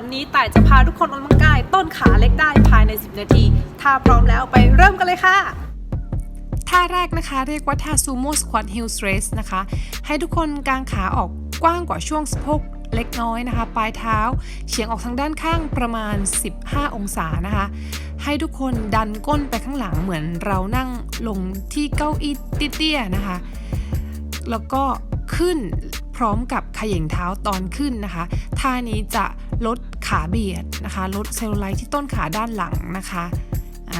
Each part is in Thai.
วันนี้ต่ายจะพาทุกคนออกกำลังกายต้นขาเล็กได้ภายใน 10 นาที ถ้าพร้อมแล้วไปเริ่มกันเลยค่ะ ท่าแรกนะคะ เรียกว่าท่า sumo squat heel raise นะคะ ให้ทุกคนกางขาออกกว้างกว่าช่วงสะโพกเล็กน้อยนะคะ ปลายเท้าเฉียงออกทางด้านข้างประมาณ 15 องศานะคะ ให้ทุกคนดันก้นไปข้างหลังเหมือนเรานั่งลงที่เก้าอี้เตี้ยๆนะคะ แล้วก็ขึ้น พร้อมกับขย่งเท้าตอนขึ้นนะคะ ท่านี้จะลดขาเบียดนะคะ ลดเซลลูไลท์ที่ต้นขาด้านหลังนะคะ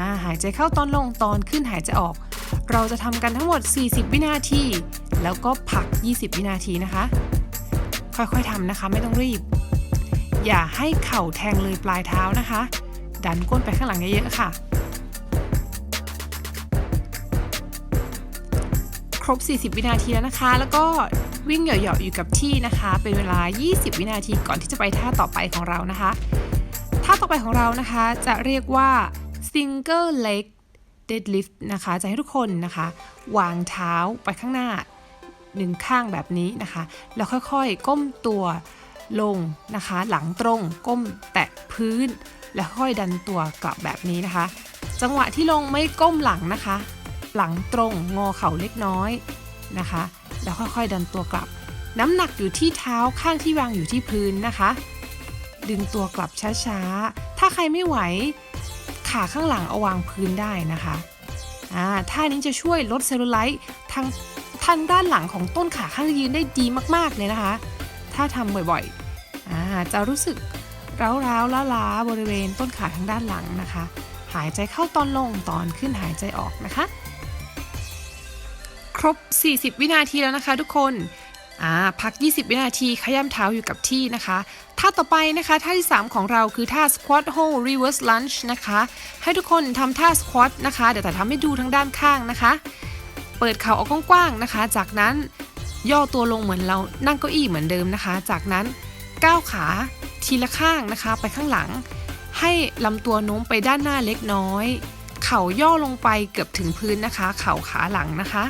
าหายใจเข้าตอนลงตอนขึ้นหายใจออก เราจะทำกันทั้งหมด 40 วินาที แล้วก็พัก 20 วินาทีนะคะ ค่อยๆทำนะคะไม่ต้องรีบ อย่าให้เข่าแทงเลยปลายเท้านะคะ ดันก้นไปข้างหลังเยอะๆค่ะ ครบ 40 วินาทีแล้วนะคะ แล้วก็วิ่งเหยาะๆอยู่กับที่นะคะ เป็นเวลา 20 วินาทีก่อนที่จะไปท่าต่อไปของเรานะคะ ท่าต่อไปของเรานะคะจะเรียกว่า single leg deadlift นะคะ จะให้ทุกคนนะคะ วางเท้าไปข้างหน้าหนึ่งข้างแบบนี้นะคะ แล้วค่อยๆ ก้มตัวลงนะคะ หลังตรง ก้มแตะพื้น แล้วค่อยดันตัวกลับแบบนี้นะคะ จังหวะที่ลงไม่ก้มหลังนะคะ หลังตรงงอเข่าเล็กน้อยนะคะ แล้วค่อยๆดันตัวกลับ น้ำหนักอยู่ที่เท้าข้างที่วางอยู่ที่พื้นนะคะ ดึงตัวกลับช้าๆ ถ้าใครไม่ไหว ขาข้างหลังเอาวางพื้นได้นะคะอ่าท่านี้จะช่วยลดเซลลูไลท์ทางทางด้านหลังของต้นขาข้างยืนได้ดีมากๆเลยนะคะ ถ้าทำบ่อยๆอ่าจะรู้สึกร้าวๆล้าๆบริเวณต้นขาทางด้านหลังนะคะ หายใจเข้าตอนลงตอนขึ้นหายใจออกนะคะ ครบ 40 วินาทีแล้วนะคะ ทุกคนอ่าพัก 20 วินาทีขย้ำเท้าอยู่กับที่นะคะท่าต่อไปนะคะท่าที่ 3 ของเราคือท่า squat hold reverse lunge นะคะ ให้ทุกคนทำท่า squat นะคะ เดี๋ยวแต่ทำให้ดูทางด้านข้างนะคะ เปิดเข่าออกกว้างๆนะคะ จากนั้นย่อตัวลงเหมือนเรานั่งเก้าอี้เหมือนเดิมนะคะ จากนั้นก้าวขาทีละข้างนะคะ ไปข้างหลัง ให้ลำตัวโน้มไปด้านหน้าเล็กน้อย เข่าย่อลงไปเกือบถึงพื้นนะคะ เข่าขาหลังนะคะ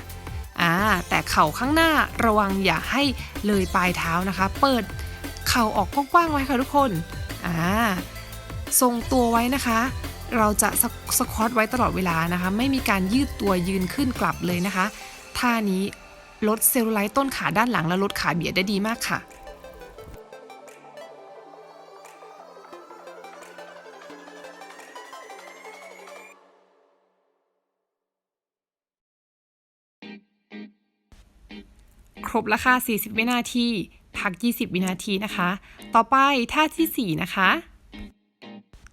อ่าแต่เข่าข้างหน้าระวังอย่าให้เลยปลายเท้านะคะ เปิดเข่าออกกว้างๆไว้ค่ะทุกคนอ่าทรงตัวไว้นะคะ เราจะสควอตไว้ตลอดเวลานะคะ ไม่มีการยืดตัวยืนขึ้นกลับเลยนะคะท่านี้ลดเซลลูไลท์ต้นขาด้านหลังและลดขาเบียดได้ดีมากค่ะ รบแล้วค่ะ40 วินาที พัก 20 วินาทีนะคะ ต่อไปท่าทีสี่ 4 นะคะ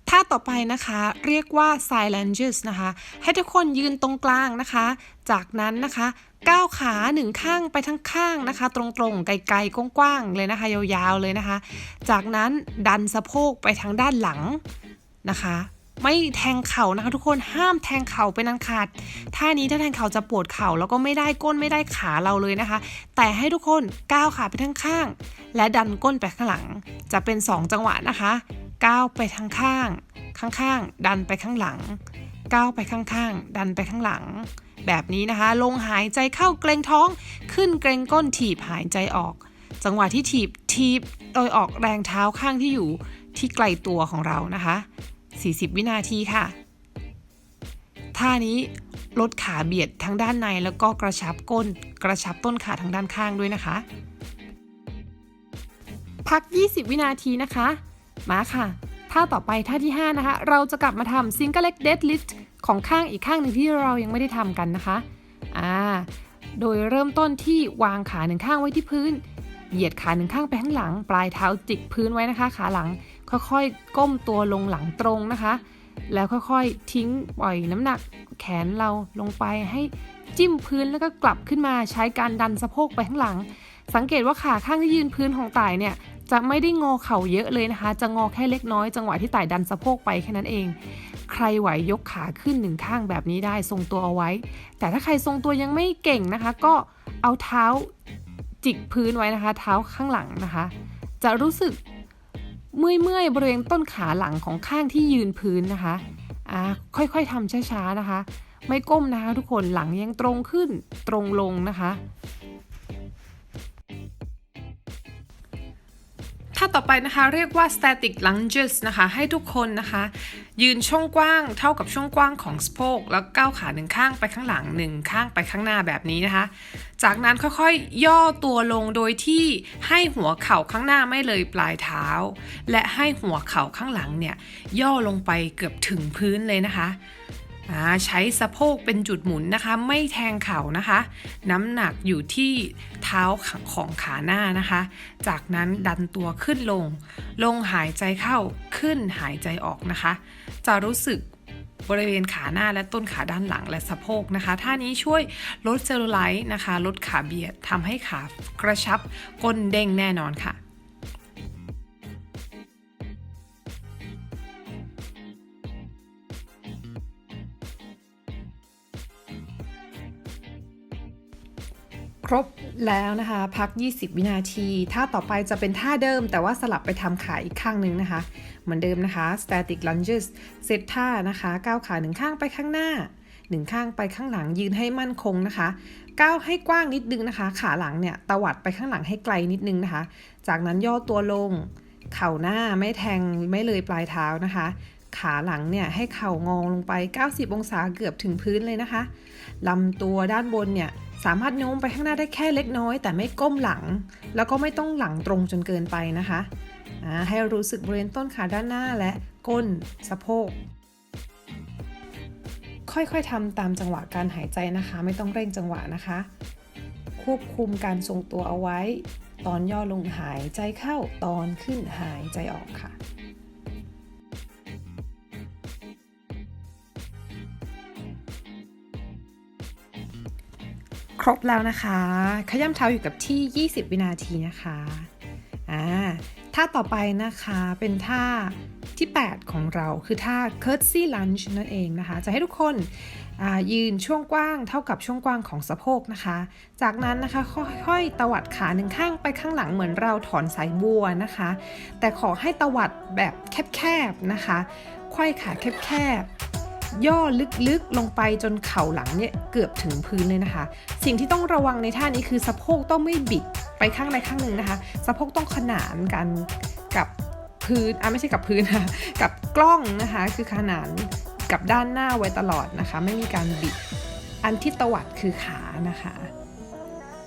ท่าต่อไปนะคะเรียกว่า side lunges นะคะ ให้ทุกคนยืนตรงกลางนะคะ จากนั้นนะคะก้าวขาหนึ่งข้างไปทั้งข้างนะคะ ตรงๆไกลๆกว้างๆเลยนะคะ ยาวๆเลยนะคะ จากนั้นดันสะโพกไปทางด้านหลังนะคะ ไม่แทงเข่านะคะ ทุกคนห้ามแทงเข่าเป็นอันขาดท่านี้ถ้าแทงเข่าจะปวดเข่าแล้วก็ไม่ได้ก้นไม่ได้ขาเราเลยนะคะ แต่ให้ทุกคนก้าวขาไปทั้งข้าง และดันก้นไปข้างหลัง จะเป็น 2 จังหวะนะคะก้าวไปทางข้าง ข้างๆ ดันไปข้างหลังก้าวไปข้างๆ ดันไปข้างหลัง แบบนี้นะคะ ลงหายใจเข้าเกรงท้อง ขึ้นเกรงก้นถีบหายใจออก จังหวะที่ถีบทีบโดยออกแรงเท้าข้างที่อยู่ที่ไกลตัวของเรานะคะ 40 วินาทีค่ะ ท่านี้ลดขาเบียดทางด้านในแล้วก็กระชับก้น กระชับต้นขาทางด้านข้างด้วยนะคะ พัก 20 วินาทีนะคะ มาค่ะ ท่าต่อไปท่าที่ 5 นะคะ เราจะกลับมาทำ single leg deadlift ของข้างอีกข้างหนึ่งที่เรายังไม่ได้ทำกันนะคะ อ่า โดยเริ่มต้นที่วางขาหนึ่งข้างไว้ที่พื้น เหยียดขาหนึ่งข้างไปข้างหลัง ปลายเท้าจิกพื้นไว้นะคะ ขาหลัง ค่อยๆ ก้มตัวลงหลังตรงนะคะ แล้วค่อยๆ ทิ้งปล่อยน้ำหนักแขนเราลงไปให้จิ้มพื้นแล้วก็กลับขึ้นมาใช้การดันสะโพกไปข้างหลัง สังเกตว่าขาข้างที่ยืนพื้นของต่ายเนี่ยจะไม่ได้งอเข่าเยอะเลยนะคะ จะงอแค่เล็กน้อยจังหวะที่ต่ายดันสะโพกไปแค่นั้นเอง ใครไหวยกขาขึ้นหนึ่งข้างแบบนี้ได้ทรงตัวเอาไว้ แต่ถ้าใครทรงตัวยังไม่เก่งนะคะ ก็เอาเท้าจิกพื้นไว้นะคะ เท้าข้างหลังนะคะ จะรู้สึก เมื่อยๆบริเวณต้นขาหลังของข้างที่ยืนพื้นนะคะอ่าค่อยๆทำช้าๆนะคะ ไม่ก้มนะคะ ทุกคนหลังยังตรงขึ้นตรงลงนะคะ ท่าต่อไปนะคะเรียกว่า static lunges นะคะ ให้ทุกคนนะคะ ยืนช่วงกว้างเท่ากับช่วงกว้างของสะโพกแล้วก้าวขาหนึ่งข้างไปข้างหลังหนึ่งข้างไปข้างหน้าแบบนี้นะคะ จากนั้นค่อยๆย่อตัวลงโดยที่ให้หัวเข่าข้างหน้าไม่เลยปลายเท้า และให้หัวเข่าข้างหลังเนี่ยย่อลงไปเกือบถึงพื้นเลยนะคะ ใช้สะโพกเป็นจุดหมุนนะคะ ไม่แทงเข่านะคะ น้ำหนักอยู่ที่เท้าของขาหน้านะคะ จากนั้นดันตัวขึ้นลง ลงหายใจเข้าขึ้นหายใจออกนะคะ จะรู้สึกบริเวณขาหน้าและต้นขาด้านหลังและสะโพกนะคะ ท่านี้ช่วยลดเซลลูไลท์นะคะ ลดขาเบียดทำให้ขากระชับก้นเด้งแน่นอนค่ะ รบแล้วนะคะ พัก 20 วินาทีท่าต่อไปจะเป็นท่าเดิม แต่ว่าสลับไปทำขาอีกข้างหนึ่งนะคะ เหมือนเดิมนะคะ static lunges เซตท่านะคะก้าวขาหนึ่งข้างไปข้างหน้าหนึ่งข้างไปข้างหลังยืนให้มั่นคงนะคะก้าวให้กว้างนิดนึงนะคะ ขาหลังเนี่ยตวัดไปข้างหลังให้ไกลนิดนึงนะคะ จากนั้นย่อตัวลง เข่าหน้าไม่แทงไม่เลยปลายเท้านะคะ ขาหลังเนี่ยให้เข่างองลงไป 90 องศาเกือบถึงพื้นเลยนะคะลำตัวด้านบนเนี่ย สามารถโน้มไปข้างหน้าได้แค่เล็กน้อย แต่ไม่ก้มหลัง แล้วก็ไม่ต้องหลังตรงจนเกินไปนะคะให้รู้สึกบริเวณต้นขาด้านหน้าและก้นสะโพก ค่อยๆทำตามจังหวะการหายใจนะคะ ไม่ต้องเร่งจังหวะนะคะ ควบคุมการทรงตัวเอาไว้ ตอนย่อลงหายใจเข้าตอนขึ้นหายใจออกค่ะ ครบแล้วนะคะ ขย้ำเท้าอยู่กับที่ 20 วินาทีนะคะอ่าท่าต่อไปนะคะเป็นท่าที่ 8 ของเราคือท่า curtsy lunge นั่นเองนะคะ จะให้ทุกคนยืนช่วงกว้างเท่ากับช่วงกว้างของสะโพกนะคะ จากนั้นนะคะค่อยๆตวัดขาหนึ่งข้างไปข้างหลังเหมือนเราถอนสายบัวนะคะ แต่ขอให้ตวัดแบบแคบๆนะคะไขว้ขาแคบๆ ย่อลึกๆลงไปจนเข่าหลังเนี่ยเกือบถึงพื้นเลยนะคะ สิ่งที่ต้องระวังในท่านี้คือสะโพกต้องไม่บิดไปข้างใดข้างหนึ่งนะคะ สะโพกต้องขนานกันกับพื้นอะไม่ใช่กับพื้นนะกับกล้องนะคะ คือขนานกับด้านหน้าไว้ตลอดนะคะ ไม่มีการบิด อันที่ตวัดคือขานะคะ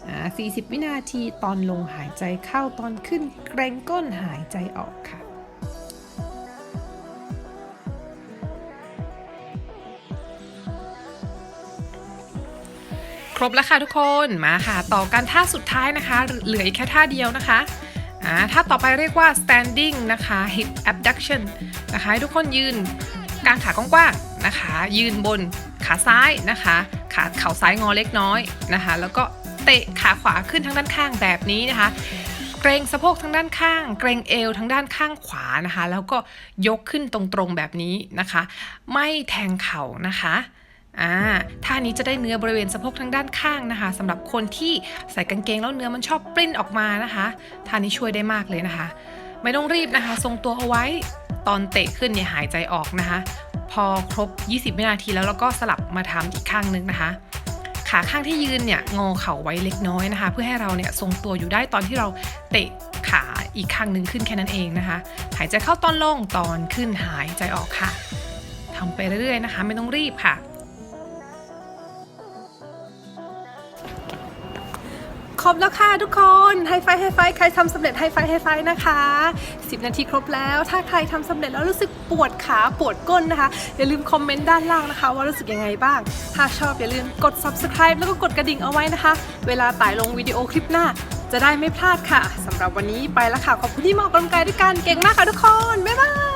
อ่า40 วินาทีตอนลงหายใจเข้าตอนขึ้นเกรงก้นหายใจออกค่ะ บแล้วค่ะทุกคนมาค่ะ ต่อกันท่าสุดท้ายนะคะ เหลืออีกแค่ท่าเดียวนะคะอ่าท่าต่อไปเรียกว่า standing นะคะ hip abduction นะคะให้ทุกคนยืนกางขากว้างๆนะคะ ยืนบนขาซ้ายนะคะ ขาเข่าซ้ายงอเล็กน้อยนะคะ แล้วก็เตะขาขวาขึ้นทางด้านข้างแบบนี้นะคะเกรงสะโพกทางด้านข้าง เกรงเอวทางด้านข้างขวานะคะ แล้วก็ยกขึ้นตรงๆแบบนี้นะคะ ไม่แทงเข่านะคะ อ่าท่านี้จะได้เนื้อบริเวณสะโพกทางด้านข้างนะคะสำหรับคนที่ใส่กางเกงแล้วเนื้อมันชอบปริ้นออกมานะคะท่านี้ช่วยได้มากเลยนะคะ ไม่ต้องรีบนะคะ ทรงตัวเอาไว้ตอนเตะขึ้นเนี่ยหายใจออกนะคะ พอครบ 20 วินาทีแล้วเราก็สลับมาทำอีกข้างนึงนะคะขาข้างที่ยืนเนี่ยงอเข่าไว้เล็กน้อยนะคะ เพื่อให้เราเนี่ยทรงตัวอยู่ได้ตอนที่เราเตะขาอีกข้างหนึ่งขึ้นแค่นั้นเองนะคะ หายใจเข้าตอนลงตอนขึ้นหายใจออกค่ะทำไปเรื่อยๆนะคะ ไม่ต้องรีบค่ะ ครบแล้วค่ะทุกคนไฮไฟไฮไฟใครทำสำเร็จไฮไฟไฮไฟนะคะ 10 นาทีครบแล้ว ถ้าใครทำสำเร็จแล้วรู้สึกปวดขาปวดก้นนะคะ อย่าลืมคอมเมนต์ด้านล่างนะคะ ว่ารู้สึกยังไงบ้าง ถ้าชอบอย่าลืมกด subscribe แล้วก็กดกระดิ่งเอาไว้นะคะ เวลาต่ายลงวิดีโอคลิปหน้า จะได้ไม่พลาดค่ะสำหรับวันนี้ไปแล้วค่ะขอบคุณที่มาออกกำลังกายด้วยกันเก่งมากค่ะทุกคนบ๊ายบาย